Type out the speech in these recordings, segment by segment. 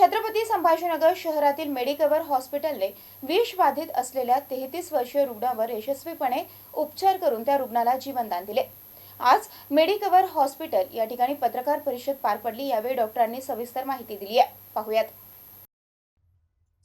छत्रपती संभाजीनगर शहरातील मेडिकवर हॉस्पिटलने विष बाधित असलेल्या तेहतीस वर्षीय रुग्णावर यशस्वीपणे उपचार करून त्या रुग्णाला जीवनदान दिले. आज मेडिकवर हॉस्पिटल या ठिकाणी पत्रकार परिषद पार पडली यावेळी डॉक्टरांनी सविस्तर माहिती दिली आहे. पाहुयात.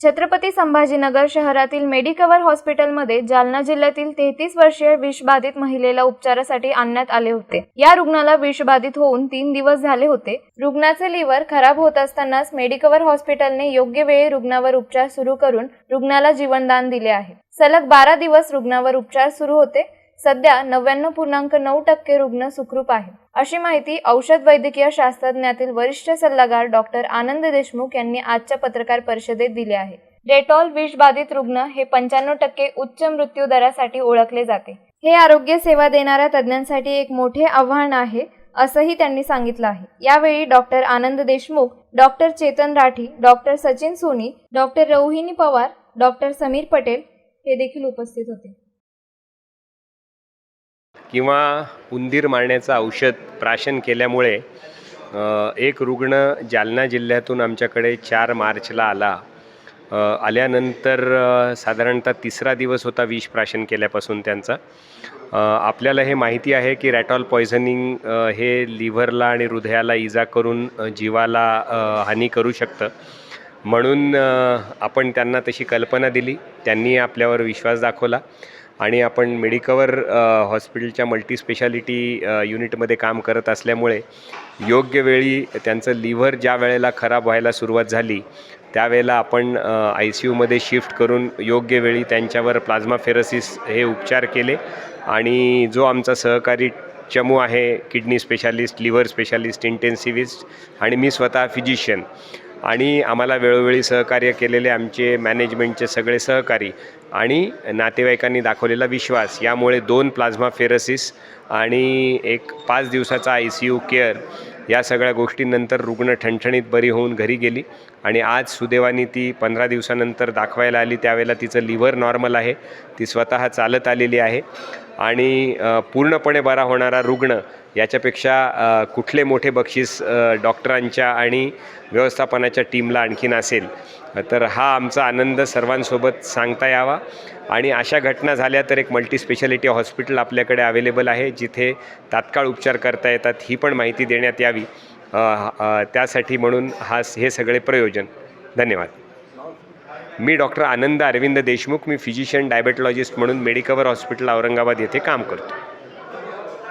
छत्रपती संभाजीनगर शहरातील मेडिकवर हॉस्पिटलमध्ये जालना जिल्ह्यातील तेहतीस वर्षीय विषबाधित महिलेला उपचारासाठी आणण्यात आले होते. या रुग्णाला विषबाधित होऊन तीन दिवस झाले होते. रुग्णाचे लिव्हर खराब होत असतानाच मेडिकवर हॉस्पिटलने योग्य वेळी रुग्णावर उपचार सुरू करून रुग्णाला जीवनदान दिले आहे. सलग बारा दिवस रुग्णावर उपचार सुरू होते. सध्या नव्याण्णव पूर्णांक नऊ टक्के रुग्ण सुखरूप आहे अशी माहिती औषध वैद्यकीय शास्त्रज्ञातील वरिष्ठ सल्लागार डॉक्टर आनंद देशमुख यांनी आजच्या पत्रकार परिषदेत दिले आहे. डेटॉल विषबाधित रुग्ण हे पंच्याण्णव टक्के उच्च मृत्यू दरासाठी ओळखले जाते. हे आरोग्य सेवा देणाऱ्या तज्ज्ञांसाठी एक मोठे आव्हान आहे असंही त्यांनी सांगितलं आहे. यावेळी doctor Anand Deshmukh doctor Chetan Rathi doctor Sachin Soni doctor Rohini Pawar doctor Samir Patel हे देखील उपस्थित होते. किंवा उंदीर मारण्याचं औषध प्राशन केल्यामुळे एक रुग्ण जालना जिल्ह्यातून आमच्याकडे चार मार्चला आला. आल्यानंतर साधारणतः तिसरा दिवस होता विष प्राशन केल्यापासून त्यांचा. आपल्याला हे माहिती आहे की रॅटॉल पॉयझनिंग हे लिव्हरला आणि हृदयाला इजा करून जीवाला हानी करू शकतं. म्हणून आपण त्यांना तशी कल्पना दिली. त्यांनी आपल्यावर विश्वास दाखवला. आणि आपण मेडिकवर हॉस्पिटलच्या मल्टीस्पेशालिटी युनिटमध्ये काम करत असल्यामुळे योग्य वेळी त्यांचं लिव्हर ज्या वेळेला खराब व्हायला सुरुवात झाली त्यावेळेला आपण आय सी यूमध्ये शिफ्ट करून योग्य वेळी त्यांच्यावर प्लाझ्मा फेरसिस हे उपचार केले. आणि जो आमचा सहकारी चमू आहे kidney specialist liver specialist intensivist आणि मी स्वतः फिजिशियन आणि आम्हाला वेळोवेळी सहकार्य केलेले आमचे मॅनेजमेंटचे सगळे सहकारी आणि नातेवाईकांनी दाखवलेला विश्वास यामुळे दोन प्लाझ्मा फेरसिस आणि एक पाच दिवसाचा आय सी यू केअर या सगळ्या गोष्टींनंतर रुग्ण ठणठणीत बरी होऊन घरी गेली. आणि आज सुदैवानी ती पंधरा दिवसानंतर दाखवायला आली त्यावेळेला तिचं लिव्हर नॉर्मल आहे ती स्वतः चालत आलेली आहे. आणि पूर्णपणे बरा होणारा रुग्ण याच्यापेक्षा कुठले मोठे बक्षीस डॉक्टरांच्या आणि व्यवस्थापनाच्या टीमला आणखीन असेल तर हा आमचा आनंद सर्वांसोबत सांगता यावा. आणि अशा घटना झाल्या तर एक मल्टीस्पेशालिटी हॉस्पिटल आपल्याकडे अवेलेबल आहे जिथे तात्काळ उपचार करता येतात ही पण माहिती देण्यात यावी. त्यासाठी म्हणून हा हे सगळे प्रयोजन. धन्यवाद. मी डॉक्टर आनंद अरविंद देशमुख मी फिजिशियन डायबेटॉलॉजिस्ट म्हणून मेडिकवर हॉस्पिटल औरंगाबाद येथे काम करतो.